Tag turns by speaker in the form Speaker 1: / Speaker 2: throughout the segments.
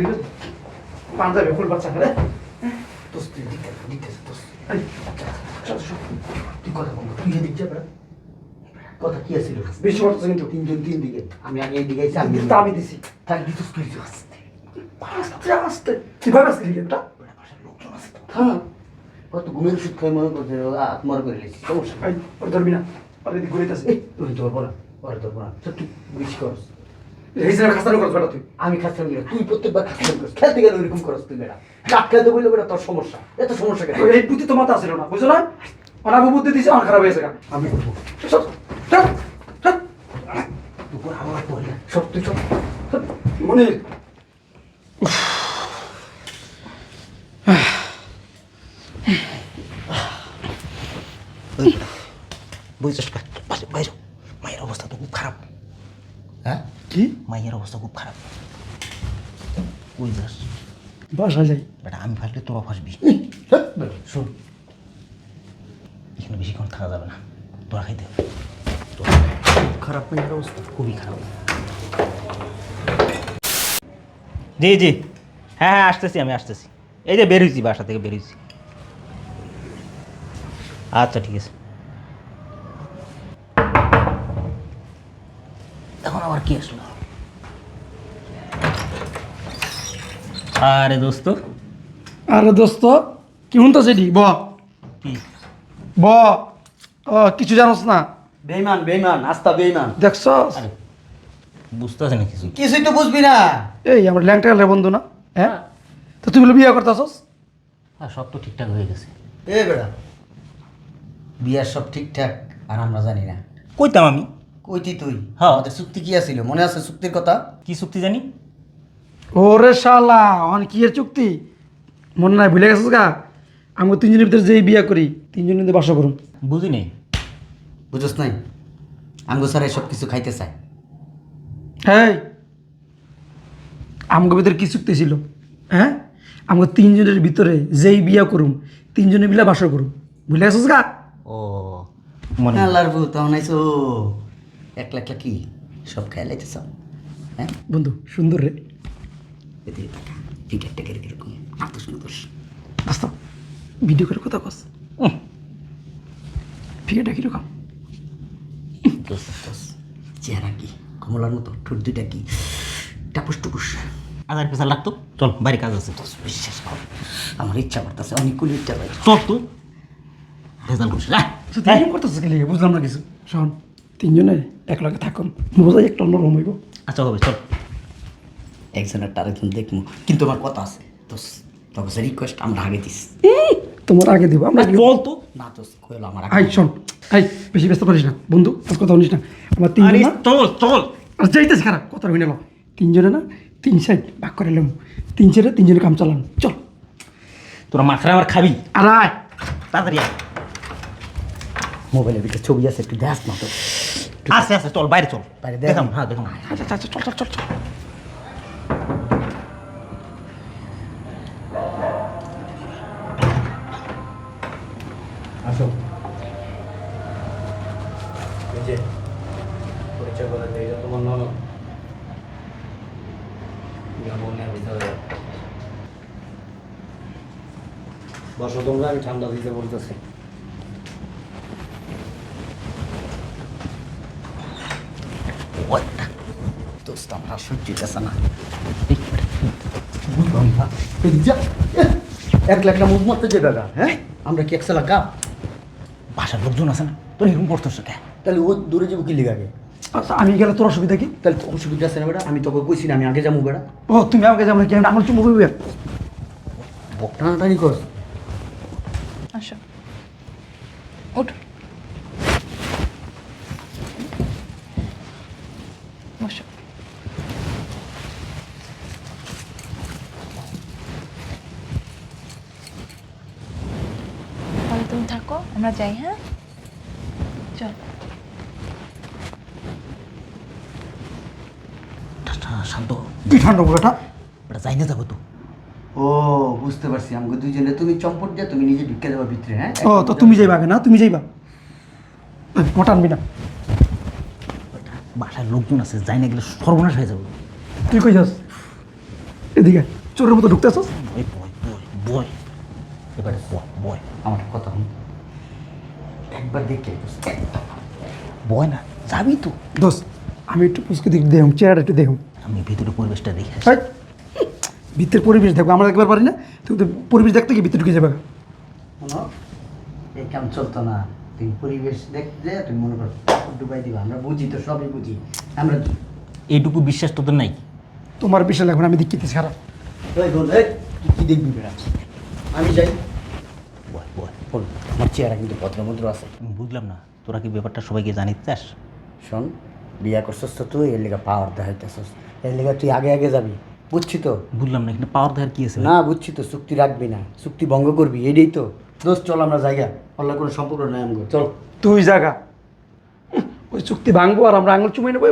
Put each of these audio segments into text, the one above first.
Speaker 1: দিলে? পাঞ্জাবি ফুল বাচ্চা করে তোর স্ত্রী দিকে দিকে তোর এই চল চল তুই কথা বল তুই এদিক যা বেড়া।
Speaker 2: কথা কি আছিল?
Speaker 1: বেশি করতেছে কিন্তু
Speaker 2: তিনজন তিন দিকে। আমি
Speaker 1: দিছি।
Speaker 2: আস্তে
Speaker 1: আস্তে। আস্তে আসলি এটা
Speaker 2: লোকজন আছে। হ্যাঁ। কত ওষুধ খাই মনে করছে আত্মার করে লেছি সমস্যা?
Speaker 1: ধরবি না। এদিক
Speaker 2: এই তুই বেশি করস
Speaker 1: এই যে করছ বেটা তুই।
Speaker 2: আমি খাচ্ছি না তুই প্রত্যেকবার খাচ্ছি করস খেলতে গেলে ওইরকম করস তুই বেটা। কাক খেলতে বললে বেটা তোর সমস্যা। এত সমস্যা কেন?
Speaker 1: এই বুদ্ধি তো মাথা ছিল না বুঝছ না? অনাবু বুদ্ধি দিছে আমার খারাপ হয়েছে
Speaker 2: আমি করব?
Speaker 1: চল চল চল
Speaker 2: তোর আমার পড়ে সব তুই সব
Speaker 1: মনির।
Speaker 2: বুঝছিস বাইরে মায়ের অবস্থা তো খুব খারাপ হ্যাঁ
Speaker 1: কি
Speaker 2: মায়ের অবস্থা খুব খারাপ। বুঝছিস
Speaker 1: বাসা যাই।
Speaker 2: বেটা আমি ফাঁসলে তোরা ফাঁসবি শোন। এখানে বেশিক্ষণ থাকা যাবে না। তোরা খাইতে। হবে খারাপ মায়ের অবস্থা? খুবই খারাপ।
Speaker 3: জি জি। হ্যাঁ হ্যাঁ আসতেছি আমি আসতেছি। এই যে বেরোইছি বাসা থেকে বেরোইছি আচ্ছা ঠিক আছে।
Speaker 2: এখন আবার কি আসলো?
Speaker 3: আরে দোস্ত।
Speaker 1: আরে দোস্ত কি হুনতো সেটি ব।
Speaker 3: কি?
Speaker 1: ব। ও কিছু জানোস না?
Speaker 2: বেইমান বেইমান আস্তা বেইমান।
Speaker 1: দেখছস
Speaker 3: আরে বুঝতেছে না কিছু।
Speaker 2: কিছুই তো বুঝবি না।
Speaker 1: এই আমার ল্যাংটা গেলে বন্ধু না হ্যাঁ? তো তুই বলে বিয়ে করতেছস?
Speaker 3: আর সব তো ঠিকঠাক হয়ে গেছে।
Speaker 2: এ বেড়া বিয়ার সব ঠিকঠাক আর আমরা জানি না।
Speaker 3: কইতাম আমি।
Speaker 2: কইতি তুই।
Speaker 3: হ্যাঁ।
Speaker 2: আমাদের চুক্তি কি আছিল? মনে আছে চুক্তির কথা?
Speaker 3: কি চুক্তি জানি?
Speaker 1: ওরে শালা অন কি এর চুক্তি? মনে নাই ভুলে গেছিস গা? আমি তিনজনের ভিতরে যেই বিয়া করি তিনজনের ভিতরে বাসা করুন।
Speaker 3: বুঝি নেই
Speaker 2: বুঝছ নাই? আঙ্গু স্যার সব কিছু খাইতে চায়।
Speaker 1: হ্যাঁ আমগো ভিতরে কি চুক্তি ছিল? হ্যাঁ? আমগো তিনজনের ভিতরে যেই বিয়া করুম তিনজনের মিলে বাসা করুম। ভুলে গেছিস গা?
Speaker 3: ও মনে
Speaker 2: আল্লাহর তখন আইসো একলা একলা কি? সব খাই লাইতেছ হ্যাঁ?
Speaker 1: বন্ধু সুন্দর রে।
Speaker 2: এদিকে তাকা। ফিগার টেকের কীরকম এত সুন্দর
Speaker 1: দোস্ত ভিডিও করে কথা কস। ফিগারটা কীরকম
Speaker 2: চেহারা কি? কমলার মতো ঠোঁট দুইটা কি? টাপুস টুপুস।
Speaker 3: আধার পেশা লাগতো চল। বাইরে কাজ আছে।
Speaker 2: বিশ্বাস কর। আমার ইচ্ছা করতেছে অনেকগুলো ইচ্ছা ভাই
Speaker 3: চল তো। রেজাল্ট করছিস হ্যাঁ
Speaker 1: আচ্ছা তুই এরকম করতেছিস কি বুঝলাম না কিছু। শোন তিনজনে এক লগে থাকুন। বোঝাই একটা অন্যরকম হইব।
Speaker 3: আচ্ছা হবে চল।
Speaker 2: একজনের তার একজন দেখব কিন্তু আমার কথা আছে। দোস তখন রিকোয়েস্ট আমরা আগে দিস
Speaker 1: তোমার আগে দিব আমরা কি-
Speaker 3: চল তো।
Speaker 2: না দোস কইলো আমার
Speaker 1: আই
Speaker 2: আগে
Speaker 1: শোন আই বেশি ব্যস্ত করিস না। বন্ধু আর কথা শুনিস না। আমার তিনজন
Speaker 3: আরে চল চল।
Speaker 1: আর যাইতেছে খারাপ কথা হইনে লো। তিনজনে না তিন সাইড ভাগ করে এলাম তিন সাইডে তিনজনে কাম চালান চল।
Speaker 3: তোরা মাখরা আমার খাবি?
Speaker 1: আর আয়।
Speaker 3: তাড়াতাড়ি আয়।
Speaker 2: মোবাইলের ভিতরে ছবি আছে একটু দেখ না তো।
Speaker 3: আস্তে আস্তে চল বাইরে চল।
Speaker 2: বাইরে দেখ।
Speaker 3: দেখাম হ্যাঁ দেখাম।
Speaker 1: আচ্ছা আচ্ছা আচ্ছা, চল চল চল চল।
Speaker 2: বসো তোমরা আমি ঠান্ডা দিতে বলতেছি। দোস্ত আমরা সহ্য না না। এক লাখ মুখ মারতে যে দাদা হ্যাঁ? আমরা কি একশো লাখ
Speaker 3: বাসার লোকজন আছে না? তোর এরকম করতেছ কে
Speaker 2: তাহলে ও দূরে যাব কি লিগাগে
Speaker 1: আচ্ছা আমি গেলে তোর অসুবিধা কি?
Speaker 2: তাহলে তো অসুবিধা আছে না বেটা আমি তোকে কইছি না আমি আগে যাব বেটা।
Speaker 1: ও তুমি আমাকে যেমন কি আমার চুমু করবি
Speaker 2: টানাটানি কর
Speaker 4: আসো। ওঠ। বসো। তাহলে তুমি থাকো আমরা যাই হ্যাঁ? চল।
Speaker 2: শান্ত।
Speaker 1: কি ঠান্ডা
Speaker 3: ওটা যাই না যাব তো।
Speaker 2: ও। বুঝতে পারছি। আমাকে দুইজনে তুমি চম্পট দিয়ে তুমি নিজে ঢুকে দেবা ভিতরে হ্যাঁ?
Speaker 1: ও তো তুমি যাইবা আগে না? তুমি যাইবা। মোটা আনবি না।
Speaker 3: বাসার লোকজন আছে যাই না গেলে সর্বনাশ হয়ে যাবে।
Speaker 1: তুই কই যাস? এদিকে চোরের মতো ঢুকতে আসছ
Speaker 3: এই বয় বয় বয়। এবারে বয় বয়।
Speaker 2: আমার কথা শুন। একবার দেখে
Speaker 3: বয় না যাবি তো।
Speaker 1: দোস্ত আমি একটু পুষ্কে দিক দেখুন একটু দেখুন
Speaker 3: আমি ভিতরে পরিবেশটা দেখে
Speaker 1: ভিতরের পরিবেশ দেখব আমরা একবার পারি না। তুমি তো পরিবেশ দেখতে কি ভিতরে ঢুকে যাবে।
Speaker 2: এই কাম চলতো না। তুমি পরিবেশ দেখতে তুমি মনে করো ডুবাই দিবা। আমরা বুঝি তো সবই বুঝি। আমরা
Speaker 3: এইটুকু বিশ্বাস তোদের নাই?
Speaker 1: তোমার বিশাল এখন আমি দেখিতেছি খারাপ।
Speaker 2: কি দেখবি বেড়া? আমি যাই। বল আমার চেহারা কিন্তু ভদ্রমদ্র আছে।
Speaker 3: বুঝলাম না তোরা কি ব্যাপারটা সবাইকে জানিতে চাস?
Speaker 2: শোন বিয়া করছস তো তুই এর লেগা পাওয়ার দেখাইতেছস। এর লেগা তুই আগে আগে যাবি। বুঝছি তো?
Speaker 3: বুঝলাম না এখানে পাওয়ার ধার কি আছে?
Speaker 2: না বুঝছি তো চুক্তি রাখবি না। চুক্তি ভঙ্গ করবি এটাই তো। দোষ চল আমরা জায়গা। অল্লাহ কোনো সম্পর্ক নাই আমগো। চল।
Speaker 1: তুই জাগা। ওই চুক্তি ভাঙবো আর আমরা আঙুল চুমাই নেব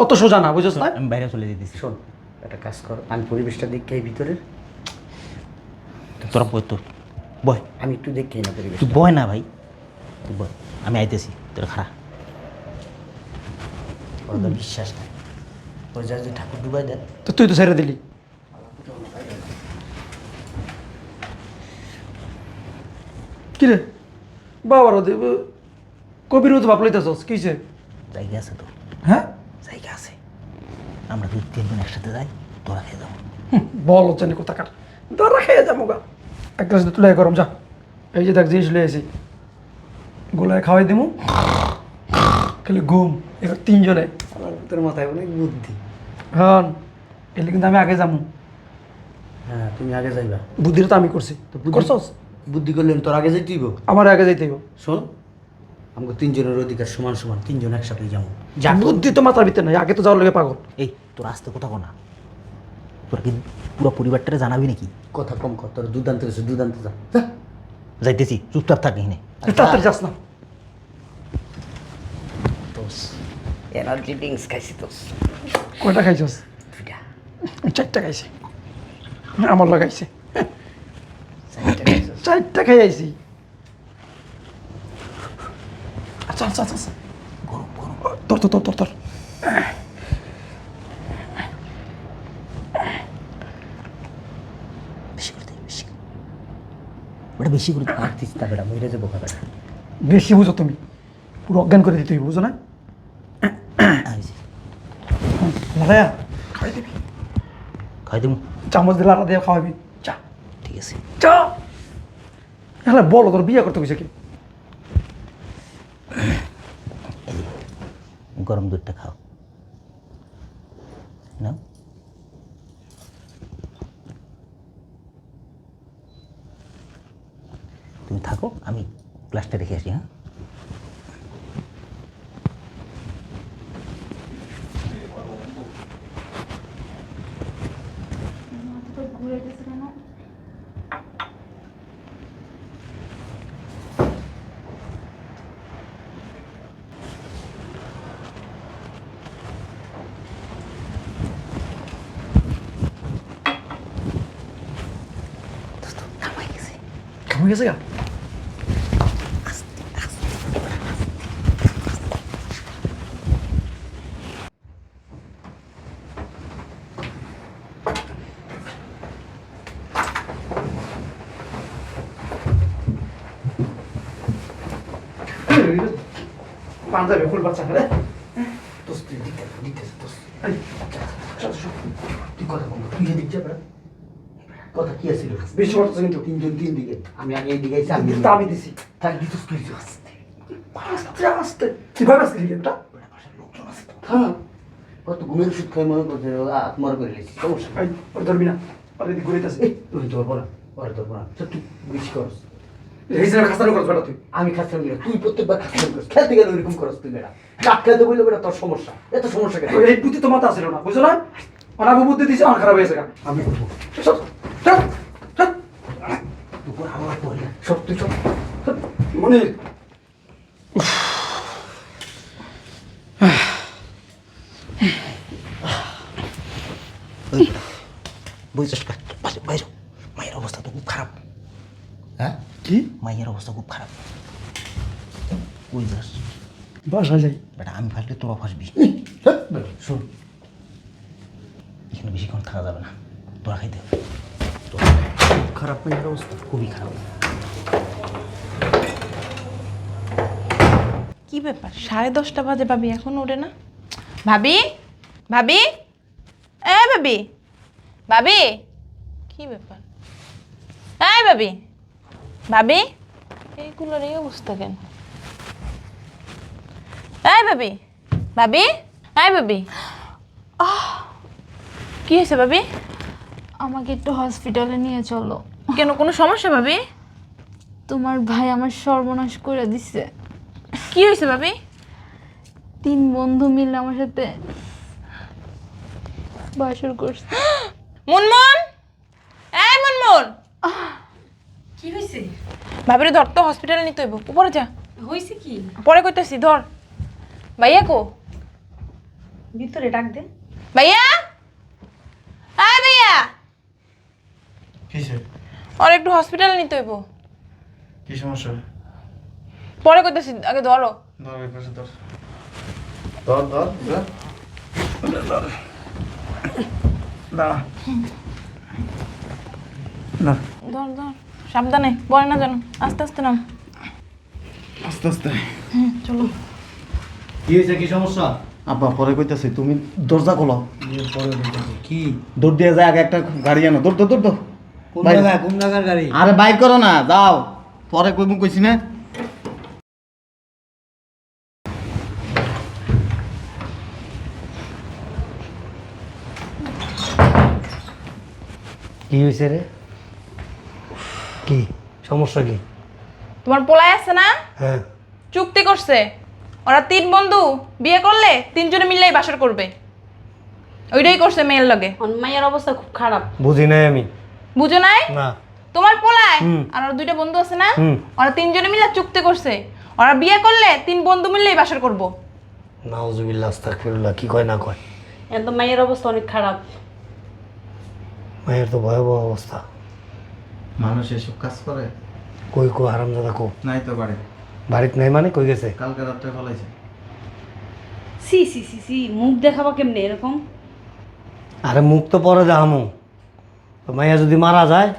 Speaker 1: অত সোজা না বুঝছ না?
Speaker 3: আমি বাইরে চলে যেতেছি।
Speaker 2: শোন একটা কাজ কর আমি পরিবেশটা দেখে এই ভিতরের।
Speaker 3: তোরা বয় তো বয়।
Speaker 2: আমি একটু দেখে না পরিবেশ
Speaker 3: তুই বয় না ভাই। তুই বয় আমি আইতেছি তোর খারা
Speaker 2: ওর বিশ্বাস নাই। ওই যা ঠাকুর ডুবাই দেন।
Speaker 1: তো তুই তো ছেড়ে দিলি। কিরে বাবার কবির তো ভাব লইতেছস কিছে
Speaker 3: জায়গা আছে তো।
Speaker 1: হ্যাঁ?
Speaker 3: জায়গা আছে। আমরা দুই তিনজন একসাথে যাই তোরা খেয়ে যাব
Speaker 1: হুম, বল হচ্ছে না কোথাকার। দাঁড়া খেয়ে যাব গা এক গ্লাস তুলে গরম যা। এই যে দেখ জিনিস লিয়ে এসি গোলায় খাওয়াই দিমু। খালি ঘুম। এবার তিনজনে
Speaker 2: তোর মাথায় অনেক বুদ্ধি।
Speaker 1: হন এলে কিন্তু আমি আগে যাব।
Speaker 2: হ্যাঁ তুমি আগে যাইবা।
Speaker 1: বুদ্ধিটা তো আমি করছি।
Speaker 2: তো বুদ্ধি-
Speaker 1: করছস?
Speaker 2: বুদ্ধি করলেন তোর আগে যাইতেই
Speaker 1: আমার আগে যাইতে হইব।
Speaker 2: শোন আমাকে তিনজনের অধিকার সমান সমান তিনজন একসাথে যাব যা
Speaker 1: বুদ্ধি তো মাথার ভিতরে নাই আগে তো যাওয়ার লাগে পাগল।
Speaker 3: এই তোর আসতে কোথাও না তোরা কি পুরো পরিবারটারে জানাবি নাকি?
Speaker 2: কথা কম কর তোর দুধ আনতে গেছে দুধ আনতে যা। যা।
Speaker 3: যাইতেছি চুপচাপ থাক এখানে।
Speaker 1: তাড়াতাড়ি যাস না।
Speaker 2: তোস এনার্জি ড্রিঙ্কস খাইছি তোস
Speaker 1: কয়টা খাইছস?
Speaker 2: দুইটা।
Speaker 1: চারটা খাইছি। আমার লাগাইছে
Speaker 2: চারটা
Speaker 1: খাই আইছি। আচ্ছা আচ্ছা আচ্ছা আচ্ছা।
Speaker 3: গরম গরম।
Speaker 1: তোর তোর তোর তোর তোর।
Speaker 3: ওটা বেশি করে।
Speaker 2: আর না বেটা মরে যাব
Speaker 1: বেশি বুঝো তুমি। পুরো অজ্ঞান করে দিতে বুঝো না
Speaker 3: এই যে,
Speaker 1: লাগায়া খাই দিবি
Speaker 3: খাই দেবো
Speaker 1: চামচ দিয়ে লাড়া দিয়ে খাওয়াবি। চা
Speaker 3: ঠিক আছে।
Speaker 1: চা হ্যাঁ বলো তোর বিয়ে করতে গেছে কি?
Speaker 3: গরম দুধটা খাও। না তুমি থাকো আমি গ্লাসটা রেখে আসি হ্যাঁ?
Speaker 1: কেমন গেছে গা পাঞ্জাবি ফুল বাচ্চা রে
Speaker 2: তোস তুই দিকে দিকে তোস
Speaker 1: এই,
Speaker 2: তুই কথা কর। তুই বেটা কথা কি আছিল?
Speaker 1: বেশি করতেছে কিন্তু
Speaker 2: তিনজন তিন দিকে। আমি আগে এই দিকে আমি
Speaker 1: তা আমি দিছি।
Speaker 2: তাই দিতেছ কি হইছে?
Speaker 1: আস্তে। আস্তে। কীভাবে আসতে এটা
Speaker 2: হ্যাঁ। কত ঘুমের ওষুধ খাই মনে করছে আত্মার করে লেছি সমস্যা
Speaker 1: ওর ধরবি না। এদিকে ঘুরাইতেছে
Speaker 2: এই তুই ধরবো না ধরবো না। বেশি করস।
Speaker 1: খাস্তানো করছ বেটা তুই।
Speaker 2: আমি খাচ্ছিলাম না তুই প্রত্যেকবার খাচ্ছিলাম করস খেলতে গেলে করস তুই বেটা। খেলতে বললে বেটা তোর সমস্যা। এত সমস্যা কেন?
Speaker 1: এই বুদ্ধি তো মাথা ছিল না বুঝছ না? বুদ্ধি দিছে আমার খারাপ হয়েছে
Speaker 2: আমি করব।
Speaker 3: বুঝছিস বাইরে মায়ের অবস্থা তো খুব খারাপ
Speaker 2: হ্যাঁ।
Speaker 1: কি
Speaker 3: মায়ের অবস্থা খুব খারাপ বুঝছিস
Speaker 1: বাসা যাই
Speaker 3: বেটা আমি ফাঁসলে তোরা ফাঁসবি
Speaker 2: শোন
Speaker 3: এখানে বেশিক্ষণ থাকা যাবে না তোরা খাইতে হবে
Speaker 2: খারাপ মেয়ের অবস্থা
Speaker 3: খুবই খারাপ।
Speaker 4: কি ব্যাপার? সাড়ে দশটা বাজে ভাবি এখন ওঠে না? ভাবি? ভাবি? এ ভাবি? ভাবি? কি ব্যাপার? এই ভাবি? ভাবি? এইগুলোর এই অবস্থা কেন? এই ভাবি? ভাবি? এই ভাবি? আহ, কি হয়েছে ভাবি?
Speaker 5: আমাকে একটু হসপিটালে নিয়ে চলো।
Speaker 4: কেন কোনো সমস্যা ভাবি?
Speaker 5: তোমার ভাই আমার সর্বনাশ করে দিছে।
Speaker 4: কি হয়েছে ভাবি?
Speaker 5: তিন বন্ধু মিলে আমার সাথে বাসর করছে।
Speaker 4: মুনমুন! এই মুনমুন! কি হয়েছে? ভাবিরে ধর তো হসপিটালে নিতে হইব। উপরে যা।
Speaker 6: হয়েছে কি?
Speaker 4: পরে কইতেছি ধর। ভাইয়া কো?
Speaker 6: ভিতরে ডাক দে।
Speaker 4: ভাইয়া? আয় ভাইয়া!
Speaker 1: কিসে
Speaker 4: ওর একটু হসপিটালে নিতে হইব।
Speaker 1: কি সমস্যা?
Speaker 4: পরে কইতেছি আগে ধরো।
Speaker 1: ধর এই পাশে ধর। ধর ধর। ধর দাঁড়া না।
Speaker 4: ধর ধর। সাবধানে পরে না জানো আস্তে আস্তে নাম।
Speaker 1: আস্তে আস্তে।
Speaker 4: চলো।
Speaker 2: কি হয়েছে কি সমস্যা? আব্বা পরে কইতাছি তুমি দরজা খোলো কি? দৌড় দিয়ে যায় আগে একটা গাড়ি আনো। দৌড় দৌড় দৌড়।
Speaker 7: কোন
Speaker 2: বাইরে।
Speaker 7: কোন জায়গার গাড়ি?
Speaker 2: আরে বাইক করো না যাও। পরে কইবো কইছি না।
Speaker 7: কি হয়েছে রে? কি? সমস্যা কি?
Speaker 4: তোমার পোলায় আছে না?
Speaker 7: হ্যাঁ।
Speaker 4: চুক্তি করছে। ওরা তিন বন্ধু বিয়ে করলে তিনজনে মিললেই বাসর করবে। ওইটাই করছে মেয়ের লগে।
Speaker 6: মায়ের অবস্থা খুব খারাপ।
Speaker 7: বুঝি নাই আমি।
Speaker 4: বুঝো নাই?
Speaker 7: না।
Speaker 4: তোমার পোলায়? আর ওর দুইটা বন্ধু আছে না। ওরা তিনজনে মিলে চুক্তি করছে। ওরা বিয়ে করলে তিন বন্ধু মিললেই বাসর করব।
Speaker 7: নাউজুবিল্লাহ আস্তাগফিরুল্লাহ কি কয় না কয়?
Speaker 6: একদম মায়ের অবস্থা অনেক খারাপ।
Speaker 7: মায়ের তো ভয়াবহ অবস্থা।
Speaker 8: মানুষ এসব কাজ করে?
Speaker 7: কই কো হারামজাদা কো?
Speaker 8: নাই তো পারে
Speaker 7: বাড়িতে নাই মানে কই গেছে?
Speaker 8: কালকে রাত্রে ফলাইছে।
Speaker 6: সি সি সি সি মুখ দেখাবা কেমনে এরকম?
Speaker 7: আরে মুখ তো পরে দেখামু। মাইয়া যদি মারা যায়?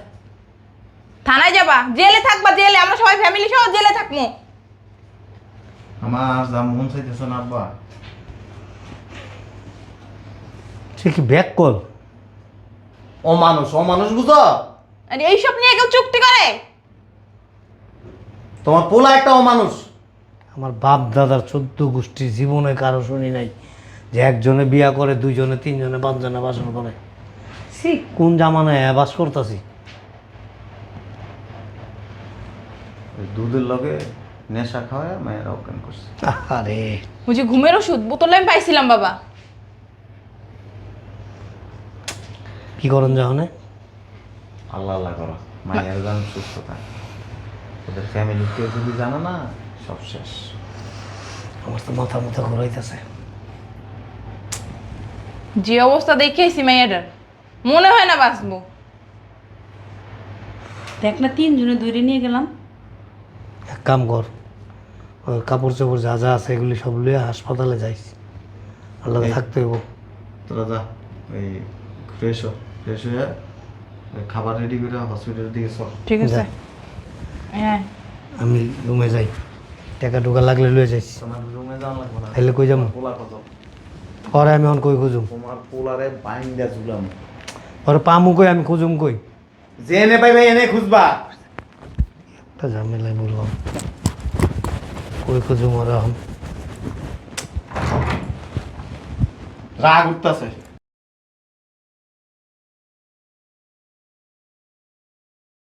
Speaker 4: থানায় যাবা জেলে থাকবা জেলে আমরা সবাই ফ্যামিলি সহ জেলে থাকব
Speaker 8: আমার যা মন চাইতেছে না আব্বা।
Speaker 7: সে কি ব্যাক কল?
Speaker 2: অমানুষ অমানুষ বুঝো?
Speaker 4: আর এইসব নিয়ে কেউ চুক্তি করে?
Speaker 2: তোমার পোলা একটা অমানুষ।
Speaker 7: আমার বাপ দাদার চোদ্দ গোষ্ঠী জীবনে কারও শুনি নাই যে একজনে বিয়া করে দুইজনে তিনজনে পাঁচজনে বাসন করে।
Speaker 6: সি
Speaker 7: কোন জামানায় বাস করতেছি।
Speaker 8: দুধের লগে নেশা খাওয়ায় মায়ের অজ্ঞান করছে?
Speaker 7: আরে
Speaker 4: বুঝি ঘুমের ওষুধ বোতলে আমি পাইছিলাম বাবা।
Speaker 7: কি করেন যখন
Speaker 8: আল্লাহ আল্লাহ করো মায়ের যেন সুস্থ থাকে ওদের ফ্যামিলি কেউ যদি জানে না সব শেষ।
Speaker 7: আমার তো মাথা মাথা ঘুরাইতেছে।
Speaker 4: যে অবস্থা দেখেছি মেয়েটার মনে হয় না বাঁচবো।
Speaker 6: দেখ না তিনজনে দূরে নিয়ে গেলাম।
Speaker 7: এক কাম কর ওই কাপড় চোপড় যা যা আছে এগুলি সব লিয়ে হাসপাতালে যাইস। আল্লাহ থাকতে হইব।
Speaker 8: তোরা যা ওই ফ্রেশ হ ফ্রেশ হয়ে খাবার রেডি করে হসপিটালের দিকে চল।
Speaker 4: ঠিক আছে। হ্যাঁ।
Speaker 7: আমি রুমে যাই। টাকা টুকা লাগলে লয়ে যাইস।
Speaker 8: তোমার রুমে যাওয়া লাগবে না।
Speaker 7: তাইলে কই যাব?
Speaker 8: পোলা কত
Speaker 7: পরে আমি এখন কই খুঁজুম?
Speaker 8: তোমার পোলারে বাইন দিয়া ঝুলাম।
Speaker 7: পরে পামু কই আমি খুঁজুম কই
Speaker 2: যে এনে পাইবে এনে খুঁজবা
Speaker 7: একটা ঝামেলায় বললাম কই খুঁজুম ওরা
Speaker 2: রাগ উঠতেছে